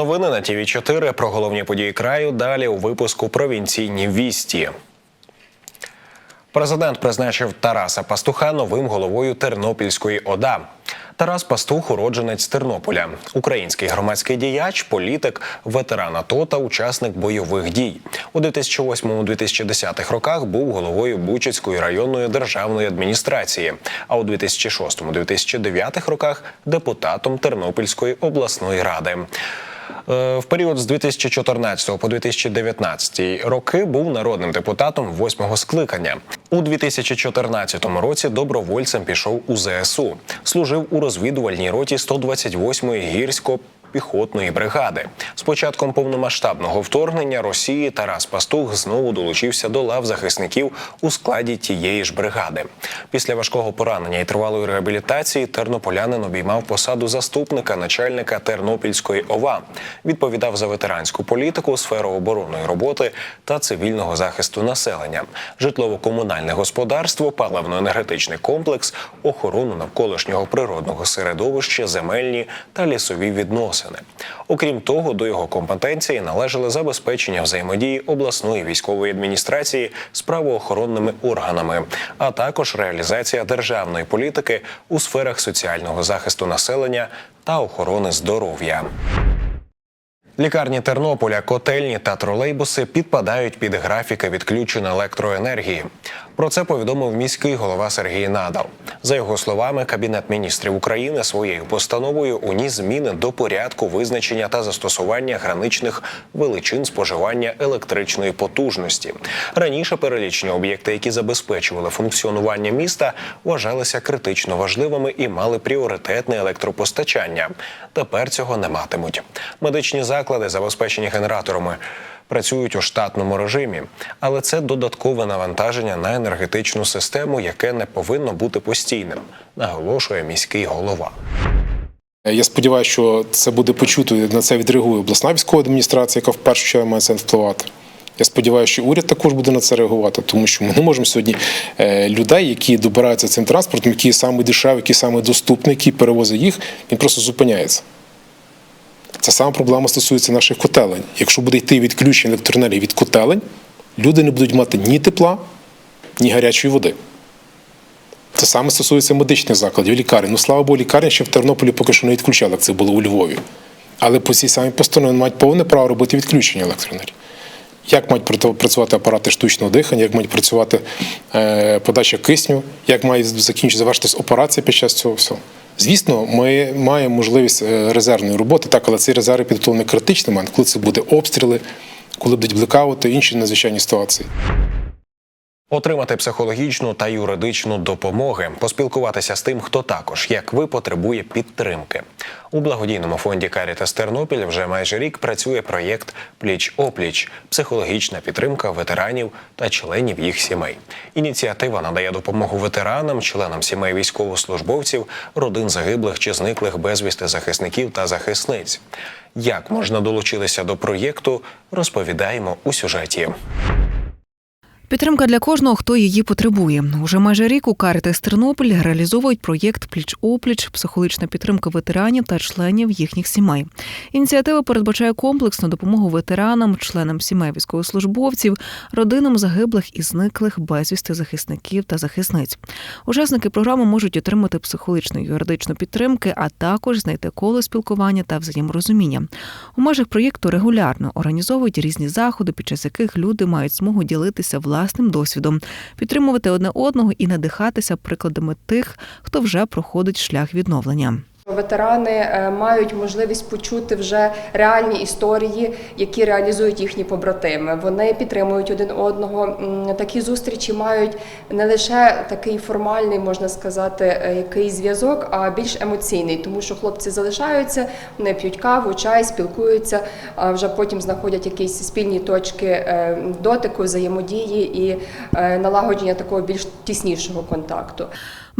Новини на ТІВІ 4 про головні події краю. Далі у випуску провінційні вісті. Президент призначив Тараса Пастуха новим головою Тернопільської ОДА. Тарас Пастух уродженець Тернополя, український громадський діяч, політик, ветеран АТО та учасник бойових дій. У 2008-2010 роках був головою Бучицької районної державної адміністрації, а у 2006-2009 роках депутатом Тернопільської обласної ради. Е, В період з 2014 по 2019 роки був народним депутатом восьмого скликання. У 2014 році добровольцем пішов у ЗСУ. Служив у розвідувальній роті 128-ї гірсько піхотної бригади. З початком повномасштабного вторгнення Росії Тарас Пастух знову долучився до лав захисників у складі тієї ж бригади. Після важкого поранення і тривалої реабілітації тернополянин обіймав посаду заступника начальника Тернопільської ОВА. Відповідав за ветеранську політику, сферу оборонної роботи та цивільного захисту населення, житлово-комунальне господарство, паливно-енергетичний комплекс, охорону навколишнього природного середовища, земельні та лісові відносини. Окрім того, до його компетенції належали забезпечення взаємодії обласної військової адміністрації з правоохоронними органами, а також реалізація державної політики у сферах соціального захисту населення та охорони здоров'я. Лікарні Тернополя, котельні та тролейбуси підпадають під графіки відключень електроенергії. Про це повідомив міський голова Сергій Надал. За його словами, Кабінет міністрів України своєю постановою уніс зміни до порядку визначення та застосування граничних величин споживання електричної потужності. Раніше перелічені об'єкти, які забезпечували функціонування міста, вважалися критично важливими і мали пріоритетне електропостачання. Тепер цього не матимуть. Медичні заклади, забезпечені генераторами, працюють у штатному режимі, але це додаткове навантаження на енергетичну систему, яке не повинно бути постійним, наголошує міський голова. Я сподіваюся, що це буде почуто і на це відреагує обласна військова адміністрація, яка в першу чергу має це впливати. Я сподіваюся, що уряд також буде на це реагувати, тому що ми не можемо сьогодні е, людей, які добираються цим транспортом, який саме дешевий, який саме доступний, який перевозить їх, він просто зупиняється. Ця сама проблема стосується наших котелень. Якщо буде йти відключення електроенергії від котелень, люди не будуть мати ні тепла, ні гарячої води. Це саме стосується медичних закладів, лікарень. Ну, слава Богу, лікарні ще в Тернополі поки що не відключали, як це було у Львові. Але по цій самій постанові мають повне право робити відключення електроенергії. Як мають працювати апарати штучного дихання, як мають працювати е, подача кисню, як має закінчити завершитись операція під час цього всього. Звісно, ми маємо можливість е, резервної роботи, так, але ці резерви підготовлені критичний момент, коли це буде обстріли, коли будуть блекаути, інші надзвичайні ситуації. Отримати психологічну та юридичну допомоги, поспілкуватися з тим, хто також, як ви, потребує підтримки. У благодійному фонді Карітас Тернопіль вже майже рік працює проєкт Пліч опліч психологічна підтримка ветеранів та членів їх сімей. Ініціатива надає допомогу ветеранам, членам сімей військовослужбовців, родин загиблих чи зниклих безвісти захисників та захисниць. Як можна долучитися до проєкту, розповідаємо у сюжеті. Підтримка для кожного, хто її потребує. Уже майже рік у Карітес Тернопіль реалізовують проєкт Пліч опліч, психологічна підтримка ветеранів та членів їхніх сімей. Ініціатива передбачає комплексну допомогу ветеранам, членам сімей військовослужбовців, родинам загиблих і зниклих безвісти захисників та захисниць. Учасники програми можуть отримати психологічну і юридичну підтримки, а також знайти коло спілкування та взаєморозуміння. У межах проєкту регулярно організовують різні заходи, під час яких люди мають змогу ділитися власним досвідом, підтримувати одне одного і надихатися прикладами тих, хто вже проходить шлях відновлення. Ветерани е, мають можливість почути вже реальні історії, які реалізують їхні побратими. Вони підтримують один одного. Такі зустрічі мають не лише такий формальний, можна сказати, е, який зв'язок, а більш емоційний, тому що хлопці залишаються, вони п'ють каву, чай, спілкуються, а вже потім знаходять якісь спільні точки е, дотику, взаємодії і налагодження такого більш тіснішого контакту.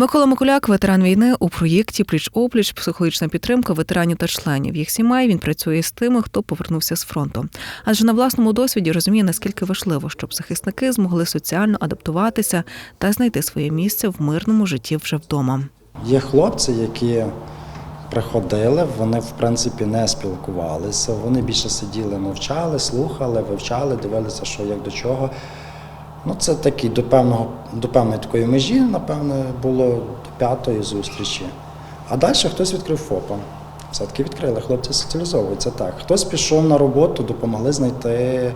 Микола Микуляк, ветеран війни у проєкті Пліч опліч, психологічна підтримка ветеранів та членів їх сімей. Він працює з тими, хто повернувся з фронту. Адже на власному досвіді розуміє, наскільки важливо, щоб захисники змогли соціально адаптуватися та знайти своє місце в мирному житті вже вдома. Є хлопці, які приходили, вони в принципі не спілкувалися. Вони більше сиділи, мовчали, слухали, вивчали, дивилися, що як до чого. Ну, це такий до певного до певної такої межі, напевне, було до п'ятої зустрічі. А далі хтось відкрив ФОПа. Все-таки відкрили, хлопці соціалізовуються так. Хтось пішов на роботу, допомогли знайти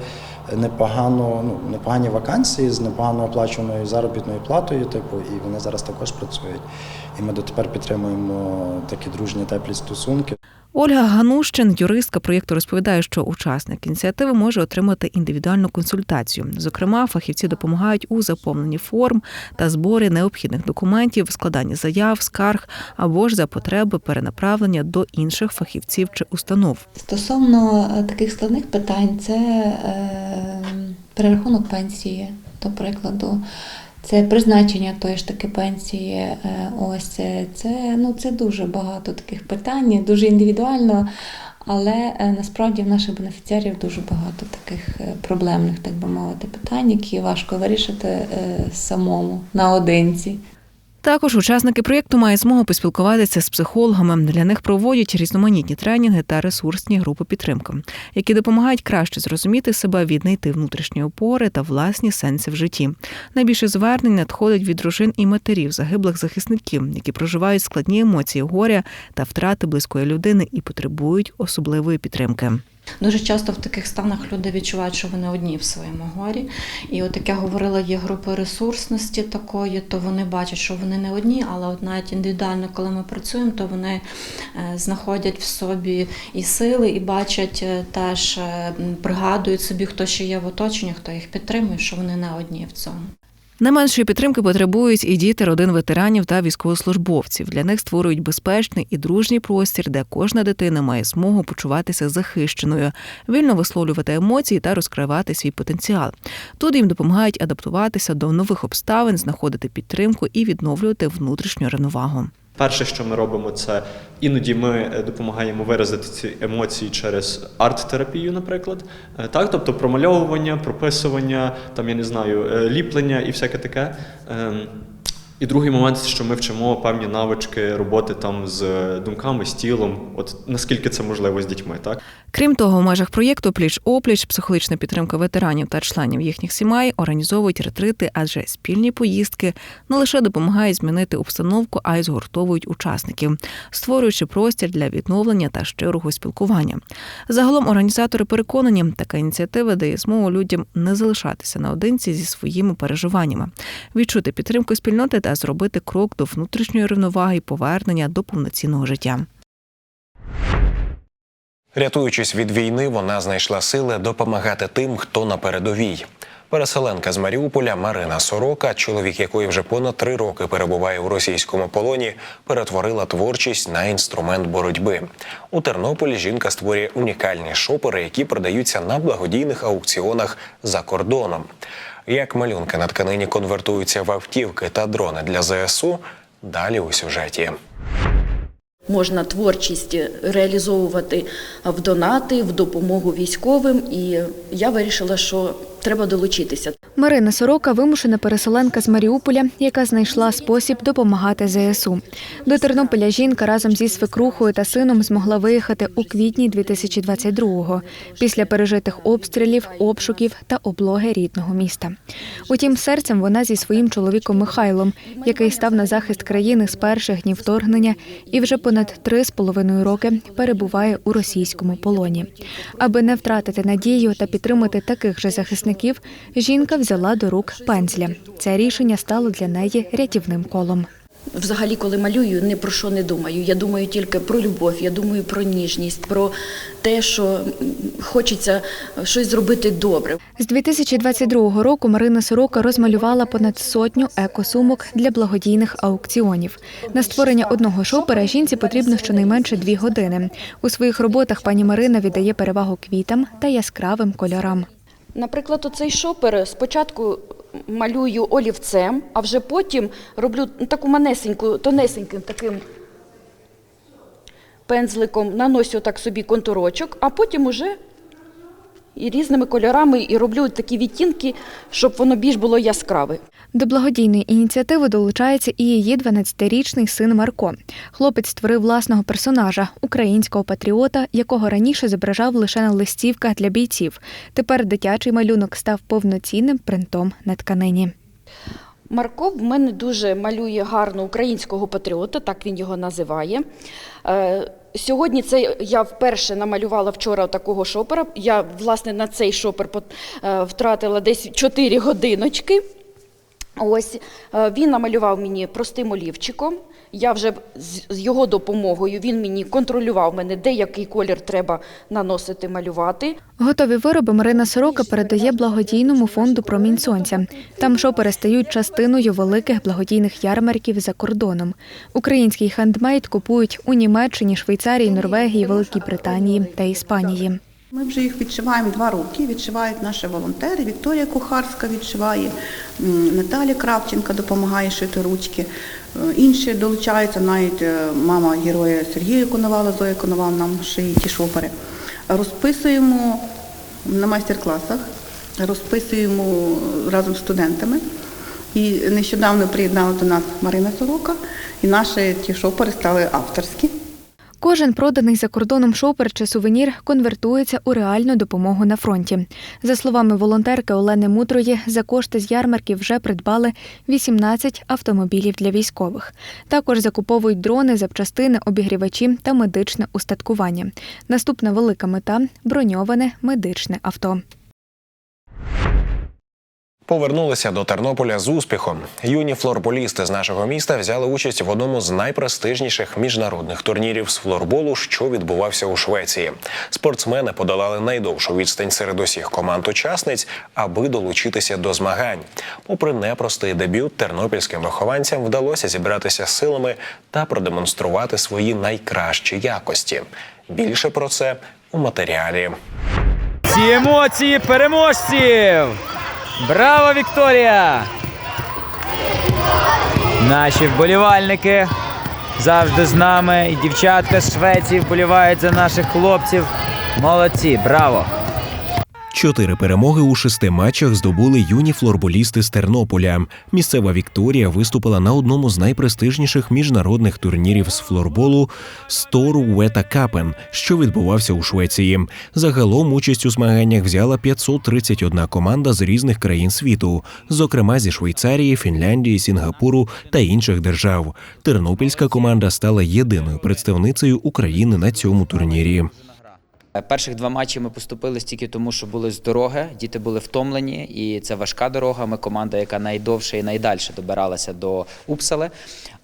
непогану, ну, непогані вакансії з непогано оплаченою заробітною платою, типу, і вони зараз також працюють. І ми дотепер підтримуємо такі дружні теплі стосунки. Ольга Ганущин, юристка проєкту, розповідає, що учасник ініціативи може отримати індивідуальну консультацію. Зокрема, фахівці допомагають у заповненні форм та зборі необхідних документів, складанні заяв, скарг або ж за потреби перенаправлення до інших фахівців чи установ. Стосовно е, таких складних питань, це е, перерахунок пенсії, до прикладу, це призначення тої ж таки пенсії. е, Ось це, це, ну, це дуже багато таких питань, дуже індивідуально. Але е, насправді в наших бенефіціарів дуже багато таких е, проблемних, так би мовити, питань, які важко вирішити е, самому наодинці. Також учасники проєкту мають змогу поспілкуватися з психологами. Для них проводять різноманітні тренінги та ресурсні групи підтримки, які допомагають краще зрозуміти себе, віднайти внутрішні опори та власні сенси в житті. Найбільше звернень надходить від дружин і матерів загиблих захисників, які проживають складні емоції горя та втрати близької людини і потребують особливої підтримки. Дуже часто в таких станах люди відчувають, що вони одні в своєму горі. І от як я говорила, є групи ресурсності такої, то вони бачать, що вони не одні, але от навіть індивідуально, коли ми працюємо, то вони е, знаходять в собі і сили, і бачать е, теж, е, пригадують собі, хто ще є в оточенні, хто їх підтримує, що вони не одні в цьому. Не меншої підтримки потребують і діти родин ветеранів та військовослужбовців. Для них створюють безпечний і дружній простір, де кожна дитина має змогу почуватися захищеною, вільно висловлювати емоції та розкривати свій потенціал. Тут їм допомагають адаптуватися до нових обставин, знаходити підтримку і відновлювати внутрішню рівновагу. Перше, що ми робимо, це іноді ми е, допомагаємо виразити ці емоції через арт-терапію, наприклад. Е, Так, тобто промальовування, прописування, там я не знаю, е, ліплення і всяке таке. І другий момент, що ми вчимо певні навички роботи там з думками, з тілом, от наскільки це можливо з дітьми, так? Крім того, в межах проєкту Пліч опліч психологічна підтримка ветеранів та членів їхніх сімей організовують ретрити, адже спільні поїздки не лише допомагають змінити обстановку, а й згуртовують учасників, створюючи простір для відновлення та щирого спілкування. Загалом організатори переконані, така ініціатива дає змогу людям не залишатися наодинці зі своїми переживаннями, відчути підтримку спільноти та зробити крок до внутрішньої рівноваги і повернення до повноцінного життя. Рятуючись від війни, вона знайшла сили допомагати тим, хто на передовій. Переселенка з Маріуполя Марина Сорока, чоловік якої вже понад три роки перебуває у російському полоні, перетворила творчість на інструмент боротьби. У Тернополі жінка створює унікальні шопери, які продаються на благодійних аукціонах за кордоном. Як малюнки на тканині конвертуються в автівки та дрони для ЗСУ, далі у сюжеті. Можна творчість реалізовувати в донати, в допомогу військовим, і я вирішила, що треба долучитися. Марина Сорока вимушена переселенка з Маріуполя, яка знайшла спосіб допомагати ЗСУ. До Тернополя жінка разом зі свекрухою та сином змогла виїхати у квітні 2022-го, після пережитих обстрілів, обшуків та облоги рідного міста. Утім, серцем вона зі своїм чоловіком Михайлом, який став на захист країни з перших днів вторгнення і вже понад три з половиною роки перебуває у російському полоні. Аби не втратити надію та підтримати таких же захисників, жінка взяла до рук пензля. Це рішення стало для неї рятівним колом. Взагалі, коли малюю, ні про що не думаю. Я думаю тільки про любов, я думаю про ніжність, про те, що хочеться щось зробити добре. З 2022 року Марина Сорока розмалювала понад сотню екосумок для благодійних аукціонів. На створення одного шопера жінці потрібно щонайменше дві години. У своїх роботах пані Марина віддає перевагу квітам та яскравим кольорам. Наприклад, оцей шопер спочатку малюю олівцем, а вже потім роблю таку манесеньку, тонесеньким таким пензликом, наносю так собі контурочок, а потім уже і різними кольорами і роблю такі відтінки, щоб воно більш було яскраве. До благодійної ініціативи долучається і її 12-річний син Марко. Хлопець створив власного персонажа українського патріота, якого раніше зображав лише на листівках для бійців. Тепер дитячий малюнок став повноцінним принтом на тканині. Марко в мене дуже малює гарно українського патріота, так він його називає. Сьогодні це я вперше намалювала вчора такого шопера. Я власне на цей шопер е, втратила десь 4 годиночки. Ось е, він намалював мені простим олівчиком. Я вже з його допомогою він мені контролював мене, де який колір треба наносити, малювати. Готові вироби Марина Сорока передає благодійному фонду Промінь сонця. Там шопери стають частиною великих благодійних ярмарків за кордоном. Український хендмейд купують у Німеччині, Швейцарії, Норвегії, Великій Британії та Іспанії. Ми вже їх відшиваємо два роки. Відшивають наші волонтери. Вікторія Кухарська відшиває, Наталя Кравченка допомагає шити ручки. Е, Інші долучаються, навіть е, мама героя Сергія Коновала, Зоя Коновал нам шиє ті шопери. Розписуємо на майстер-класах, розписуємо разом з студентами. І нещодавно приєднала до нас Марина Сорока, і наші ті шопери стали авторські. Кожен проданий за кордоном шопер чи сувенір конвертується у реальну допомогу на фронті. За словами волонтерки Олени Мудрої, за кошти з ярмарків вже придбали 18 автомобілів для військових. Також закуповують дрони, запчастини, обігрівачі та медичне устаткування. Наступна велика мета броньоване медичне авто. Повернулися до Тернополя з успіхом. Юні флорболісти з нашого міста взяли участь в одному з найпрестижніших міжнародних турнірів з флорболу, що відбувався у Швеції. Спортсмени подолали найдовшу відстань серед усіх команд-учасниць, аби долучитися до змагань. Попри непростий дебют, тернопільським вихованцям вдалося зібратися силами та продемонструвати свої найкращі якості. Більше про це у матеріалі. Ці емоції переможців! Браво, Вікторія! Наші вболівальники завжди з нами. І дівчатка з Швеції вболівають за наших хлопців. Молодці, браво! Чотири перемоги у шести матчах здобули юні флорболісти з Тернополя. Місцева Вікторія виступила на одному з найпрестижніших міжнародних турнірів з флорболу Стору Вета Капен, що відбувався у Швеції. Загалом участь у змаганнях взяла 531 команда з різних країн світу, зокрема зі Швейцарії, Фінляндії, Сінгапуру та інших держав. Тернопільська команда стала єдиною представницею України на цьому турнірі. Е, Перших два матчі ми поступили тільки тому, що були з дороги, діти були втомлені, і це важка дорога. Ми команда, яка найдовше і найдальше добиралася до Упсали.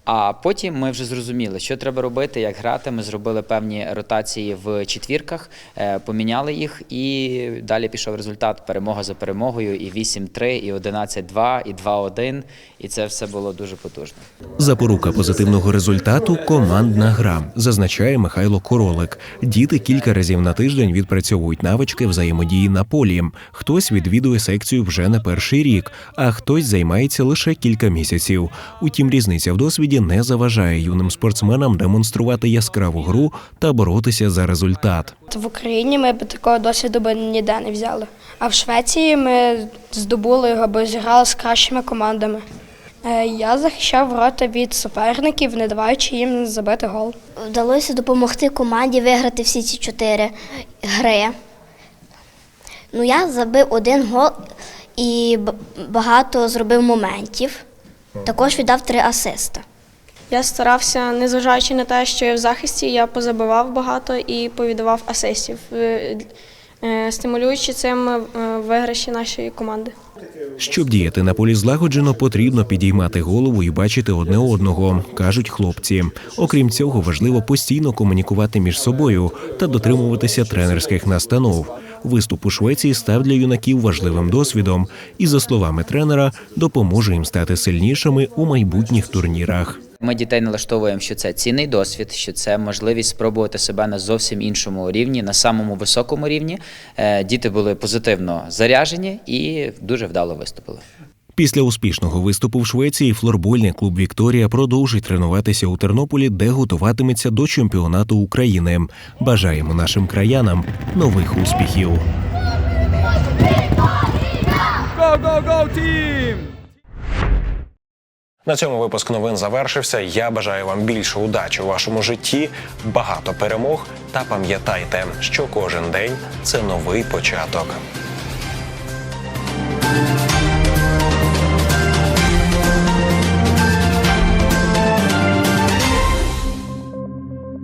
А потім ми вже зрозуміли, що треба робити, як грати. Ми зробили певні ротації в четвірках, е, поміняли їх, і далі пішов результат. Перемога за перемогою, і 8-3, і 11-2, і 2-1. І це все було дуже потужно. Запорука позитивного результату командна гра, зазначає Михайло Королик. Діти кілька разів на тиждень відпрацьовують навички взаємодії на полі. Хтось відвідує секцію вже не перший рік, а хтось займається лише кілька місяців. Утім, різниця в досвіді не заважає юним спортсменам демонструвати яскраву гру та боротися за результат. В Україні ми б такого досвіду би ніде не взяли. А в Швеції ми здобули його, бо зіграли з кращими командами. Е, Я захищав ворота від суперників, не даваючи їм забити гол. Вдалося допомогти команді виграти всі ці чотири гри. Ну, я забив один гол і багато зробив моментів. Також віддав три асиста. Я старався, незважаючи на те, що я в захисті, я позабивав багато і повідавав асистів, е, е, стимулюючи цим е, виграші нашої команди. Щоб діяти на полі злагоджено, потрібно підіймати голову і бачити одне одного, кажуть хлопці. Окрім цього, важливо постійно комунікувати між собою та дотримуватися тренерських настанов. Виступ у Швеції став для юнаків важливим досвідом, і, за словами тренера, допоможе їм стати сильнішими у майбутніх турнірах. Ми дітей налаштовуємо, що це цінний досвід, що це можливість спробувати себе на зовсім іншому рівні, на самому високому рівні. Е, Діти були позитивно заряжені і дуже вдало виступили. Після успішного виступу в Швеції флорбольний клуб Вікторія продовжить тренуватися у Тернополі, де готуватиметься до чемпіонату України. Бажаємо нашим краянам нових успіхів. Go, go, go, team! На цьому випуск новин завершився. Я бажаю вам більше удачі у вашому житті, багато перемог та пам'ятайте, що кожен день це новий початок.